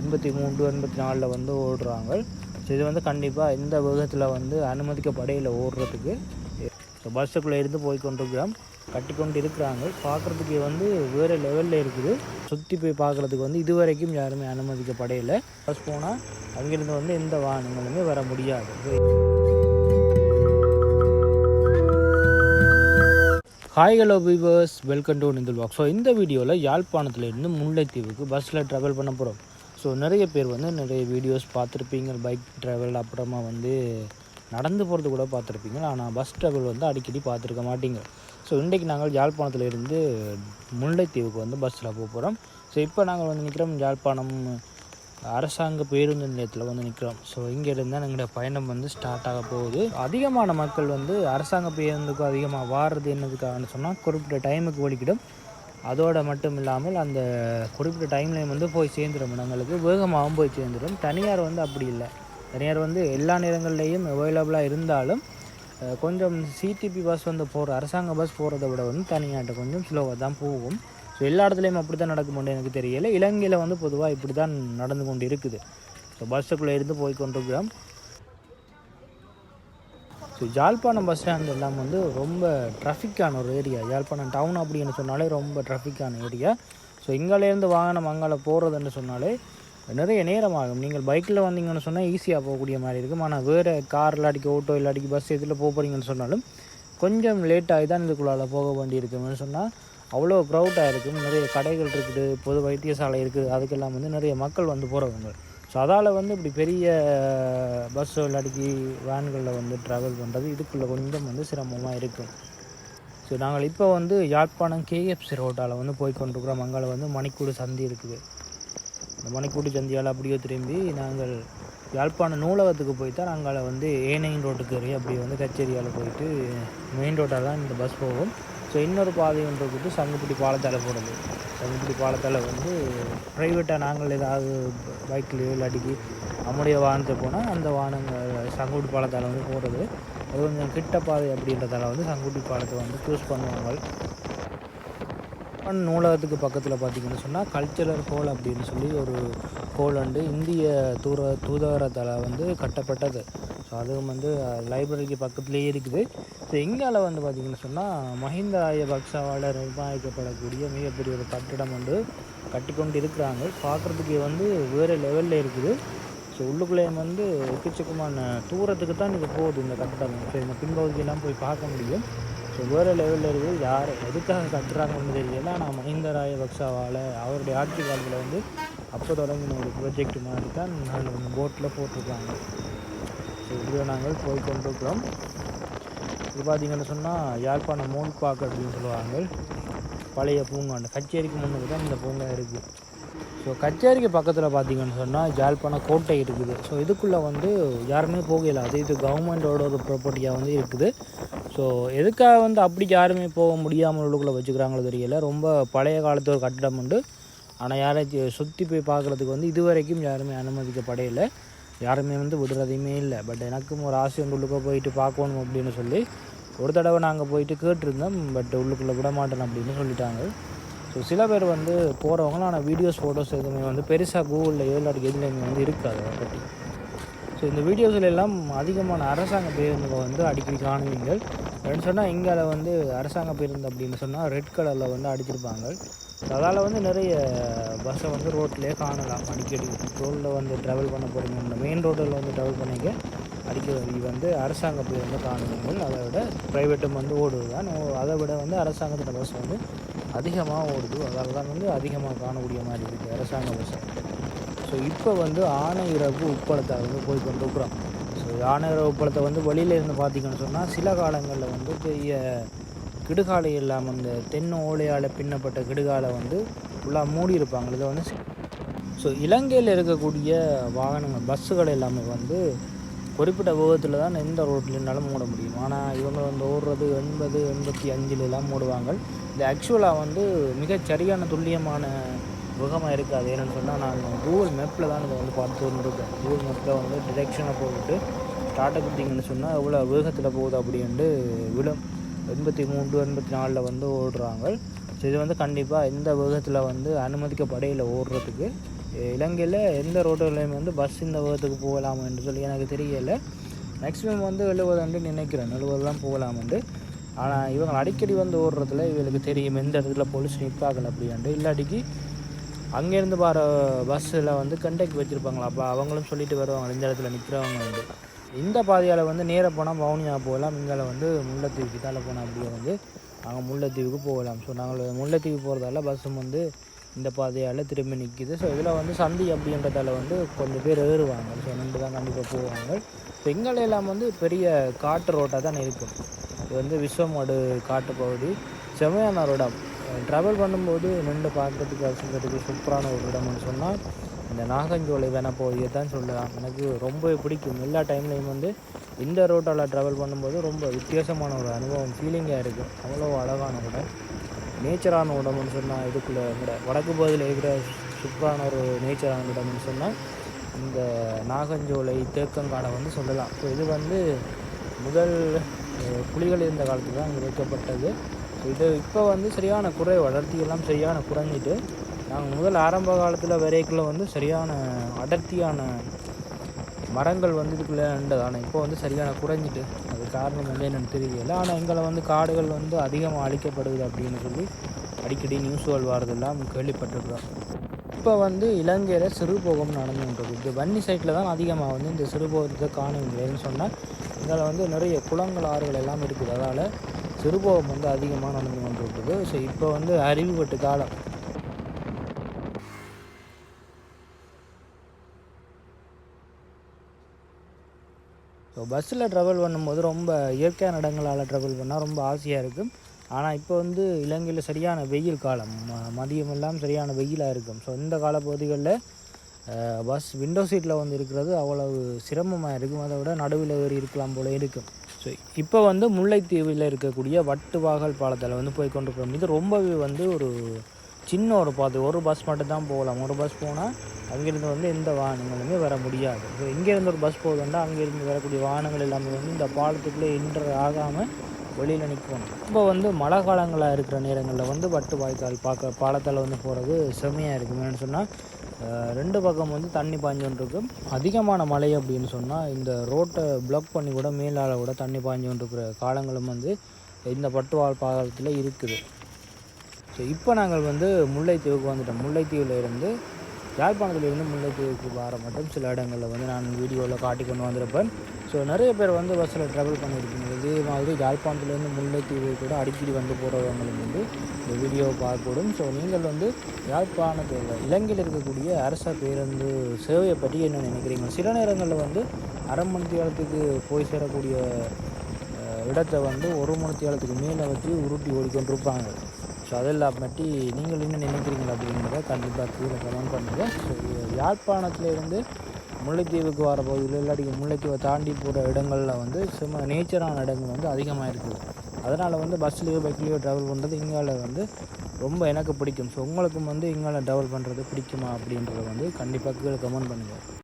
எண்பத்தி மூன்று எண்பத்தி நாலில் வந்து ஓடுறாங்க. ஸோ இது வந்து கண்டிப்பாக இந்த வேகத்தில் வந்து அனுமதிக்கப்படையில் ஓடுறதுக்கு. ஸோ பஸ்ஸுக்குள்ளே இருந்து போய் கொண்டிருக்கிறோம் கட்டி கொண்டு இருக்கிறாங்க. பார்க்குறதுக்கு வந்து வேறு லெவலில் இருக்குது. சுற்றி போய் பார்க்குறதுக்கு வந்து இது வரைக்கும் யாருமே அனுமதிக்கப்படையில் பஸ் போனால் அங்கேருந்து வந்து எந்த வாகனங்களுமே வர முடியாது. Hi hello viewers welcome to நிந்தில் walk so இந்த வீடியோவில் யாழ்ப்பாணத்துலேருந்து முல்லைத்தீவுக்கு பஸ்ஸில் ட்ராவல் பண்ண போகிறோம் ஸோ நிறைய பேர் வந்து நிறைய வீடியோஸ் பார்த்துருப்பீங்க. பைக் ட்ராவல் அப்புறமா வந்து நடந்து போகிறது கூட பார்த்துருப்பீங்க. ஆனால் பஸ் ட்ராவல் வந்து அடிக்கடி பார்த்துருக்க மாட்டீங்க. ஸோ இன்றைக்கு நாங்கள் யாழ்ப்பாணத்துலேருந்து முல்லைத்தீவுக்கு வந்து பஸ்ஸில் போக போகிறோம் ஸோ இப்போ நாங்கள் வந்து நிற்கிறோம் யாழ்ப்பாணம் அரசாங்க பேருந்து நிலையத்தில் வந்து நிற்கிறோம் ஸோ இங்கேருந்து இருந்தால் எங்களோட பயணம் வந்து ஸ்டார்ட் ஆக போகுது. அதிகமான மக்கள் வந்து அரசாங்க பேருந்துக்கும் அதிகமாக வாடுறது என்னதுக்காகன்னு சொன்னால் குறிப்பிட்ட டைமுக்கு ஒழிக்கிடும் அதோடு மட்டும் இல்லாமல் அந்த குறிப்பிட்ட டைம்லேயும் வந்து போய் சேர்ந்துடும் இடங்களுக்கு வேகமாகவும் போய் சேர்ந்துடும் தனியார் வந்து அப்படி இல்லை. தனியார் வந்து எல்லா நேரங்கள்லேயும் அவைலபிளாக இருந்தாலும் கொஞ்சம் சிடிபி பஸ் வந்து போகிற அரசாங்க பஸ் போகிறத விட வந்து தனியாட்ட கொஞ்சம் ஸ்லோவாக தான் போகும். ஸோ எல்லா இடத்துலையும் அப்படி தான் நடக்கும்னு எனக்கு தெரியலை. இலங்கையில் வந்து பொதுவாக இப்படி தான் நடந்து கொண்டு இருக்குது. ஸோ பஸ்ஸுக்குள்ளே இருந்து போய் கொண்டிருக்கிறோம். ஸோ யாழ்ப்பாணம் பஸ் ஸ்டாண்ட் எல்லாம் வந்து ரொம்ப ட்ராஃபிக்கான ஒரு ஏரியா யாழ்ப்பாணம் டவுன் அப்படின்னு சொன்னாலே ரொம்ப ட்ராஃபிக்கான ஏரியா ஸோ இங்கேலேருந்து வாகனம் அங்கால போகிறதுன்னு சொன்னாலே நிறைய நேரம் ஆகும். நீங்கள் பைக்கில் வந்தீங்கன்னு சொன்னால் ஈஸியாக போகக்கூடிய மாதிரி இருக்கும். ஆனால் வேறு கார் இல்லாட்டிக்கு ஓட்டோ இல்லாட்டிக்கு பஸ் இதில் போக போகிறீங்கன்னு சொன்னாலும் கொஞ்சம் லேட் ஆகி தான் இதுக்குள்ளால போக வேண்டியிருக்கும்னு சொன்னால் அவ்வளோ க்ரௌட்டாக இருக்கும். நிறைய கடைகள் இருக்குது பொது வைத்தியசாலை இருக்குது. அதுக்கெல்லாம் வந்து நிறைய மக்கள் வந்து போகிறவங்க ஸோ அதால் வந்து இப்படி பெரிய பஸ்ஸோ இல்லாட்டிக்கு வேன்களில் வந்து ட்ராவல் பண்ணுறது இதுக்குள்ளே கொஞ்சம் வந்து சிரமமாக இருக்கும் ஸோ நாங்கள் இப்போ வந்து யாழ்ப்பாணம் கேஎஃப்சி ரோட்டால் வந்து போய் கொண்டிருக்கிறோம். அங்கால வந்து மணிக்கூடு சந்தி இருக்குது. அந்த மணிக்கூடு சந்தியால் அப்படியே திரும்பி நாங்கள் யாழ்ப்பாணம் நூலகத்துக்கு போய் தான் அங்கால வந்து ஏனையின் ரோட்டுக்கு ஏறி அப்படியே வந்து கச்சேரியால் போயிட்டு மெயின் ரோட்டால் தான் இந்த பஸ் போகும் ஸோ இன்னொரு பாதை ஒன்று இருக்குது. சங்குப்பிடி பாலத்தால் போகிறது சங்குப்பிடி பாலத்தால் வந்து ப்ரைவேட்டாக நாங்கள் ஏதாவது பைக்லேயோ இல்லாட்டிக்கு நம்முடைய வாகனத்தை போனால் அந்த வாகனங்கள் சங்குப்பிடி பாலத்தால் வந்து போகிறது அது கொஞ்சம் கிட்ட பாதை அப்படின்றதால வந்து சங்குப்பிடி பாலத்தை வந்து சூஸ் பண்ணுவாங்க. யாழ்ப்பாணம் நூலகத்துக்கு பக்கத்தில் பார்த்தீங்கன்னு சொன்னால் கல்ச்சரல் ஹோல் அப்படின்னு சொல்லி ஒரு ஹோல் வந்து இந்திய தூர தூதரத்தால் வந்து கட்டப்பட்டது. ஸோ அதுவும் வந்து லைப்ரரிக்கு பக்கத்துலேயே இருக்குது. ஸோ இங்கால வந்து பார்த்திங்கன்னு சொன்னால் மஹிந்த ராஜபக்சவால் நிர்மாணிக்கப்படக்கூடிய மிகப்பெரிய ஒரு கட்டிடம் வந்து கட்டிக்கொண்டு இருக்கிறாங்க பார்க்குறதுக்கு வந்து வேறு லெவலில் இருக்குது. ஸோ உள்ளுக்குள்ளே வந்து எக்கச்சக்கமான தூரத்துக்கு தான் இது போகுது இந்த கட்டிடம். ஸோ இந்த பின்பகுதியெல்லாம் போய் பார்க்க முடியும். ஸோ வேறு லெவலில் இருக்குது. யார் எதுக்காக கட்டுறாங்கன்னு தெரியல. ஆனால் மஹிந்த ராஜபக்சவால் அவருடைய ஆட்சி காலத்தில் வந்து அப்போ தொடங்கின ஒரு ப்ரொஜெக்ட் மாதிரி தான் நாங்கள் போட்டில் போட்டிருக்காங்க. இப்படியோ நாங்கள் போய் கொண்டிருக்கிறோம். இது பார்த்தீங்கன்னு சொன்னால் யாழ்ப்பாணம் மூல்பாக்கு அப்படின்னு சொல்லுவாங்க. பழைய பூங்கா அந்த கச்சேரிக்கு முன்னுக்கு தான் இந்த பூங்கா இருக்குது ஸோ கச்சேரிக்கு பக்கத்தில் பார்த்தீங்கன்னு சொன்னால் யாழ்ப்பாணம் கோட்டை இருக்குது. ஸோ இதுக்குள்ளே வந்து யாருமே போகல. அது இது கவர்மெண்ட்டோட ஒரு ப்ராப்பர்ட்டியாக வந்து இருக்குது. ஸோ எதுக்காக வந்து அப்படி யாருமே போக முடியாமல் உள்ளுக்குள்ளே வச்சுக்கிறாங்களோ தெரியல. ரொம்ப பழைய காலத்து ஒரு கட்டிடம் உண்டு. ஆனால் யாரை சுற்றி போய் பார்க்குறதுக்கு வந்து இது வரைக்கும் யாருமே அனுமதிக்கப்படையில்லை. யாருமே வந்து விடுறதையுமே இல்லை. பட் எனக்கும் ஒரு ஆசை வந்து உள்ளுக்க போயிட்டு பார்க்கணும் அப்படின்னு சொல்லி ஒரு தடவை நாங்கள் போயிட்டு கேட்டிருந்தோம் பட் உள்ளுக்குள்ளே விட மாட்டேன் அப்படின்னு சொல்லிட்டாங்க. ஸோ சில பேர் வந்து போகிறவங்களும் ஆனால் வீடியோஸ் ஃபோட்டோஸ் எதுவுமே வந்து பெருசாக கூகுளில் இல்லாட்டி எதுலேயுமே வந்து இருக்காது அதை பற்றி ஸோ இந்த வீடியோஸில் எல்லாம் அதிகமான அரசாங்க பேருந்துகள் வந்து அடிக்கடி காணுவீங்கள் அப்படின்னு சொன்னால் இங்கால வந்து அரசாங்க பேருந்து அப்படின்னு சொன்னால் ரெட் கலரில் வந்து அடிச்சிருப்பாங்க. அதால் வந்து நிறைய பஸ்ஸை வந்து ரோட்லேயே காணலாம். அடிக்கடி ரோட்டில் வந்து ட்ராவல் பண்ண போகிறீங்க இந்த மெயின் ரோட்டில் வந்து ட்ராவல் பண்ணிக்க அடிக்கடி வந்து அரசாங்கத்தில் வந்து காணுங்கள். அதை விட ப்ரைவேட்டும் வந்து ஓடுது தான் அதை விட வந்து அரசாங்கத்தில் பஸ் வந்து அதிகமாக ஓடுது. அதால் தான் வந்து அதிகமாக காணக்கூடிய மாதிரி இருக்குது அரசாங்க பஸ் ஸோ இப்போ வந்து ஆனையிறவு உப்பளத்தை வந்து போய் கொண்டிருக்கிறோம். ஸோ ஆனையிறவு உப்பளத்தை வந்து வெளியில இருந்து பார்த்தீங்கன்னு சொன்னால் சில காலங்களில் வந்து பெரிய கிடுகாலை இல்லாமல் இந்த தென்னை ஓலையால் பின்னப்பட்ட கிடுகாலை வந்து ஃபுல்லாக மூடி இருப்பாங்க. இதை வந்து ஸோ இலங்கையில் இருக்கக்கூடிய வாகனங்கள் பஸ்ஸுகள் எல்லாமே வந்து குறிப்பிட்ட வேகத்தில் தான் எந்த ரோட்லேருந்தாலும் மூட முடியும். ஆனால் இவங்க வந்து ஓடுறது எண்பது எண்பத்தி அஞ்சுல மூடுவாங்க. இது ஆக்சுவலாக வந்து மிகச் சரியான துல்லியமான வேகமாக இருக்காது. ஏன்னு சொன்னால் நான் கூகுள் மேப்பில் தான் இதை வந்து பார்த்து வந்துருக்கேன். கூகுள் மேப்பில் வந்து டிரெக்ஷனை போட்டுட்டு ஸ்டார்ட் கொடுத்தீங்கன்னு சொன்னால் எவ்வளோ வேகத்தில் போகுது அப்படின்ட்டு விழும் எண்பத்தி மூன்று எண்பத்தி நாலில் வந்து ஓடுறாங்க. ஸோ இது வந்து கண்டிப்பாக இந்த வேகத்தில் வந்து அனுமதிக்கப்படையில் ஓடுறதுக்கு இலங்கையில் எந்த ரோட்டுகளையும் வந்து பஸ் இந்த வேகத்துக்கு போகலாம் என்று சொல்லி எனக்கு தெரியலை. மேக்ஸிமம் வந்து எழுபதுன்னு நினைக்கிறேன். எழுபது தான் போகலாம்ண்டு ஆனால் இவங்க அடிக்கடி வந்து ஓடுறதுல இவங்களுக்கு தெரியும். எந்த இடத்துல போலீஸ் நிற்பார்கள் அப்படின்ட்டு இல்லாட்டிக்கு அங்கேருந்து வர பஸ்ஸில் வந்து கண்டக்ட் வச்சுருப்பாங்களா? அப்போ அவங்களும் சொல்லிட்டு வருவாங்க இந்த இடத்துல நிற்கிறவங்க வந்து இந்த பாதையால் வந்து நேராக போனால் வவுனியா போகலாம் இங்கால வந்து முல்லைத்தீவு கிட்டால போனால் அப்படியே வந்து நாங்கள் முல்லைத்தீவுக்கு போகலாம். ஸோ நாங்கள் முல்லைத்தீவு போகிறதால பஸ்ஸும் வந்து இந்த பாதையால் திரும்பி நிற்கிது ஸோ இதில் வந்து சந்தி அப்படின்றதால வந்து கொஞ்சம் பேர் ஏறுவாங்க. ஸோ நின்று தான் கண்டிப்பாக போவாங்க. ஸோ எங்களை எல்லாம் வந்து பெரிய காட்டு ரோட்டாக தான் இருக்கும். இது வந்து விஸ்வமடு காட்டு பகுதி. செமையான ஒரு இடம் ட்ராவல் பண்ணும்போது நின்று பார்க்கறதுக்கு ரசிக்கிறதுக்கு சூப்பரான ஒரு இடம்னு சொன்னால் இந்த நாகஞ்சோலை வனப்பகுதியை தான் சொல்லலாம் எனக்கு ரொம்ப பிடிக்கும். எல்லா டைம்லேயும் வந்து இந்த ரோட்டால் ட்ராவல் பண்ணும்போது ரொம்ப வித்தியாசமான ஒரு அனுபவம் ஃபீலிங்காக இருக்கும் அவ்வளோ அழகான இடம் நேச்சரான இடம்னு சொன்னால் இதுக்குள்ளே கூட வடக்கு பகுதியில் இருக்கிற சூப்பரான ஒரு நேச்சரான இடம்னு சொன்னால் இந்த நாகஞ்சோலை தேக்கங்காடை வந்து சொல்லலாம். ஸோ இது வந்து முதல் புலிகள் இருந்த காலத்தில் தான் இங்கே வைக்கப்பட்டது. ஸோ இது இப்போ வந்து சரியான குறை வளர்த்தியெல்லாம் சரியான குறைஞ்சிட்டு நாங்கள் முதல் ஆரம்ப காலத்தில் வரைக்குள்ள வந்து சரியான அடர்த்தியான மரங்கள் வந்து இதுக்குள்ளே இருந்தது. ஆனால் இப்போ வந்து சரியான குறைஞ்சிட்டு அது காரணம் வந்து என்னென்னு தெரியல. ஆனால் எங்களை வந்து காடுகள் வந்து அதிகமாக அழிக்கப்படுது அப்படின்னு சொல்லி அடிக்கடி நியூஸ்கள் வரதெல்லாம் கேள்விப்பட்டிருக்கிறோம். இப்போ வந்து இலங்கையில் சிறுபோகம் நடந்துகிட்டு இந்த வன்னி சைட்டில் தான் அதிகமாக வந்து இந்த சிறுபோகத்தை காணுங்களேன்னு சொன்னால் இதில் வந்து நிறைய குளங்கள் ஆறுகள் எல்லாம் இருக்குது. அதால் சிறுபோகம் வந்து அதிகமாக நடந்து கொண்டு இருக்குது. ஸோ இப்போ வந்து அறிவுபட்டு காலம். ஸோ பஸ்ஸில் ட்ராவல் பண்ணும்போது ரொம்ப இயற்கையான இடங்களால் ட்ராவல் பண்ணால் ரொம்ப ஆசையாக இருக்கும். ஆனால் இப்போ வந்து இலங்கையில் சரியான வெயில் காலம். ம- மதியம் எல்லாம் சரியான வெயிலாக இருக்கும். ஸோ இந்த காலப்பகுதிகளில் பஸ் விண்டோ சீட்டில் வந்து இருக்கிறது அவ்வளவு சிரமமாக இருக்கும். அதை விட நடுவில் ஏறி இருக்கலாம் போல இருக்கும். ஸோ இப்போ வந்து முல்லைத்தீவில் இருக்கக்கூடிய வட்டுவாகல் பாலத்தில் வந்து போய் கொண்டு போகிறோம் இது ரொம்பவே வந்து ஒரு சின்ன ஒரு பாதை. ஒரு பஸ் மட்டும் தான் போகலாம். ஒரு பஸ் போனால் அங்கேருந்து வந்து எந்த வாகனங்களுமே வர முடியாது. இப்போ இங்கேருந்து ஒரு பஸ் போகுதுன்னா அங்கேருந்து வரக்கூடிய வாகனங்கள் எல்லாமே வந்து இந்த பாலத்துக்குள்ளே என்டர் ஆகாமல் வெளியில் நிற்கும் இப்போ வந்து மழை காலங்களாக இருக்கிற நேரங்களில் வந்து வட்டு வாய்க்கால் பார்க்க பாலத்தில் வந்து போகிறது செம்மையாக இருக்கும் என்னென்னு சொன்னால் ரெண்டு பக்கம் வந்து தண்ணி பாய்ஞ்சோன்னு இருக்கும் அதிகமான மழை அப்படின்னு சொன்னால் இந்த ரோட்டை பிளாக் பண்ணி கூட மேலால் கூட தண்ணி பாய்ஞ்சோன்னு இருக்கிற காலங்களும் வந்து இந்த பட்டுவாழ் பாலத்தில் இருக்குது. ஸோ இப்போ நாங்கள் வந்து முல்லைத்தீவுக்கு வந்துட்டோம். முல்லைத்தீவில் இருந்து யாழ்ப்பாணத்துலேருந்து முல்லைத்தீவுக்கு வர மட்டும் சில இடங்களில் வந்து நான் வீடியோவில் காட்டி கொண்டு வந்திருப்பேன். ஸோ நிறைய பேர் வந்து பஸ்ஸில் ட்ராவல் பண்ணியிருக்கீங்க இதே மாதிரி யாழ்ப்பாணத்துலேருந்து முல்லைத்தீவு கூட அடிக்கடி வந்து போகிறவங்களுக்கு வந்து இந்த வீடியோவை பார்க்கக்கூடும். ஸோ நீங்கள் வந்து யாழ்ப்பாணத்தில் இலங்கையில் இருக்கக்கூடிய அரச பேருந்து சேவையை பற்றி என்ன நினைக்கிறீங்க? சில நேரங்களில் வந்து அரை மணி நேரத்துக்கு போய் சேரக்கூடிய இடத்தை வந்து ஒரு மணி நேரத்துக்கு மேலே வச்சு உருட்டி ஓடிக்கொண்டிருப்பாங்க. ஸோ அது இல்லாமட்டி நீங்கள் என்ன நினைக்கிறீங்க அப்படிங்கிறத கண்டிப்பாக கீழே கமெண்ட் பண்ணுங்கள் ஸோ யாழ்ப்பாணத்துலேருந்து முல்லைத்தீவுக்கு வர பகுதியில் இல்லாட்டி முல்லைத்தீவை தாண்டி போகிற இடங்களில் வந்து சும்மா நேச்சரான இடங்கள் வந்து அதிகமாக இருக்குது. அதனால் வந்து பஸ்லேயோ பைக்லேயோ ட்ராவல் பண்ணுறது இங்கால வந்து ரொம்ப எனக்கு பிடிக்கும். ஸோ உங்களுக்கும் வந்து இங்கால ட்ராவல் பண்ணுறது பிடிக்குமா அப்படின்றத வந்து கண்டிப்பாக கீழே கமெண்ட் பண்ணுங்கள்